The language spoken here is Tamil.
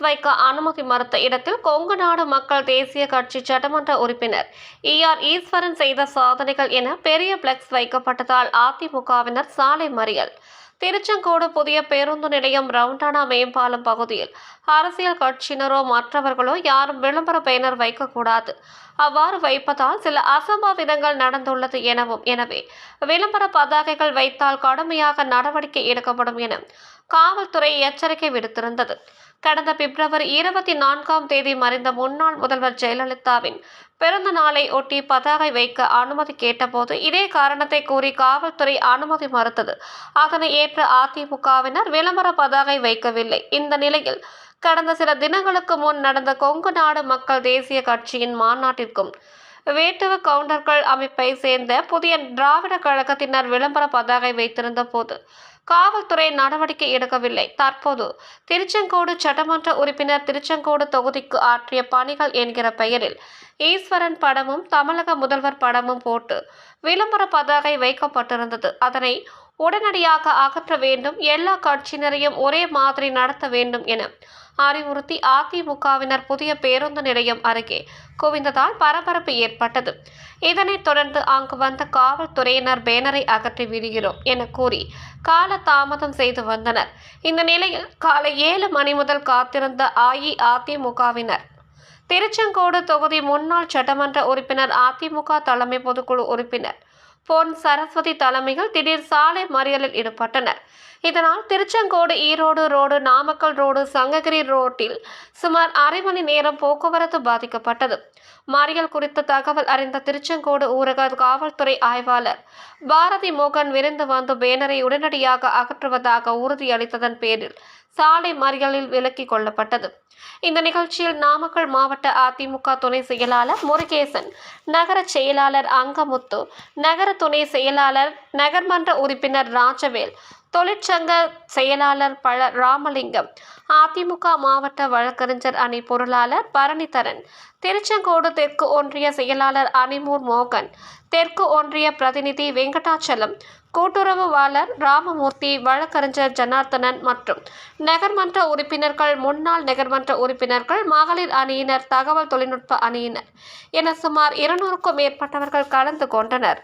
வைக்க அனுமதி மறுத்த இடத்தில் கொங்கு நாடு மக்கள் தேசிய கட்சி சட்டமன்ற உறுப்பினர் இ ஆர் ஈஸ்வரன் செய்த சாதனைகள் என பெரிய பிளெக்ஸ் வைக்கப்பட்டதால் அதிமுகவினர் சாலை மறியல். திருச்செங்கோடு புதிய பேருந்து நிலையம் ரவுண்டானா மேம்பாலம் பகுதியில் அரசியல் கட்சியினரோ மற்றவர்களோ யாரும் விளம்பர பெயர் வைக்கக்கூடாது. அவ்வாறு வைப்பதால் சில அசம்பாவிதங்கள் நடந்துள்ளது எனவும் எனவே விளம்பர பதாகைகள் வைத்தால் கடுமையாக நடவடிக்கை எடுக்கப்படும் என காவல்துறை எச்சரிக்கை விடுத்திருந்தது. கடந்த பிப்ரவரி இருபத்தி நான்காம் தேதி மறைந்த முன்னாள் முதல்வர் ஜெயலலிதாவின் பிறந்த நாளை ஒட்டி பதாகை வைக்க அனுமதி கேட்டபோது இதே காரணத்தை கூறி காவல்துறை அனுமதி மறுத்தது. அதனை ஏற்ற அதிமுகவினர் விளம்பர பதாகை வைக்கவில்லை. இந்த நிலையில் கடந்த சில தினங்களுக்கு முன் நடந்த கொங்கு நாடு மக்கள் தேசிய கட்சியின் மாநாட்டிற்கும் வேட்டுவ கவுண்டர்கள் அமைப்பை சேர்ந்த புதிய திராவிட கழகத்தினர் விளம்பர பதாகை வைத்திருந்த போது காவல்துறை நடவடிக்கை எடுக்கவில்லை. தற்போது திருச்செங்கோடு சட்டமன்ற உறுப்பினர் திருச்செங்கோடு தொகுதிக்கு ஆற்றிய பணிகள் என்கிற பெயரில் ஈஸ்வரன் படமும் தமிழக முதல்வர் படமும் போட்டு விளம்பர பதாகை வைக்கப்பட்டிருந்தது. அதனை உடனடியாக அகற்ற வேண்டும். எல்லா கட்சியினரையும் ஒரே மாதிரி நடத்த வேண்டும் என அறிவுறுத்தி அதிமுகவினர் புதிய பேருந்து நிலையம் அருகே குவிந்ததால் பரபரப்பு ஏற்பட்டது. இதனைத் தொடர்ந்து அங்கு வந்த காவல்துறையினர் பேனரை அகற்றி விடுகிறோம் என கூறி கால தாமதம் செய்து வந்தனர். இந்த நிலையில் காலை ஏழு மணி முதல் காத்திருந்த அஇஅதிமுகவினர் திருச்செங்கோடு தொகுதி முன்னாள் சட்டமன்ற உறுப்பினர் அதிமுக தலைமை பொதுக்குழு உறுப்பினர் பொன் சரஸ்வதி தலைமையில் திடீர் சாலை மறியலில் ஈடுபட்டனர். இதனால் திருச்செங்கோடு ஈரோடு ரோடு நாமக்கல் ரோடு சங்ககிரி ரோட்டில் சுமார் அரை மணி நேரம் போக்குவரத்து பாதிக்கப்பட்டது. மறியல் குறித்த தகவல் அறிந்த திருச்செங்கோடு ஊரக காவல்துறை ஆய்வாளர் பாரதி மோகன் விரைந்து வந்து பேனரை உடனடியாக அகற்றுவதாக உறுதியளித்ததன் பேரில் சாலை மறியலில் விலக்கிக் கொள்ளப்பட்டது. இந்த நிகழ்ச்சியில் நாமக்கல் மாவட்ட அதிமுக துணை செயலாளர் முருகேசன் நகர செயலாளர் அங்கமுத்து நகர துணை செயலாளர் நகர்மன்ற உறுப்பினர் ராஜவேல் தொழிற்சங்க செயலாளர் பழ ராமலிங்கம் அதிமுக மாவட்ட வழக்கறிஞர் அணி பொருளாளர் பரணிதரன் திருச்செங்கோடு தெற்கு ஒன்றிய செயலாளர் அனிமூர் மோகன் தெற்கு ஒன்றிய பிரதிநிதி வெங்கடாச்சலம் கூட்டுறவுவாளர் ராமமூர்த்தி வழக்கறிஞர் ஜனார்த்தனன் மற்றும் நகர்மன்ற உறுப்பினர்கள் முன்னாள் நகர்மன்ற உறுப்பினர்கள் மகளிர் அணியினர் தகவல் தொழில்நுட்ப அணியினர். என சுமார் இருநூறுக்கும் மேற்பட்டவர்கள் கலந்து கொண்டனர்.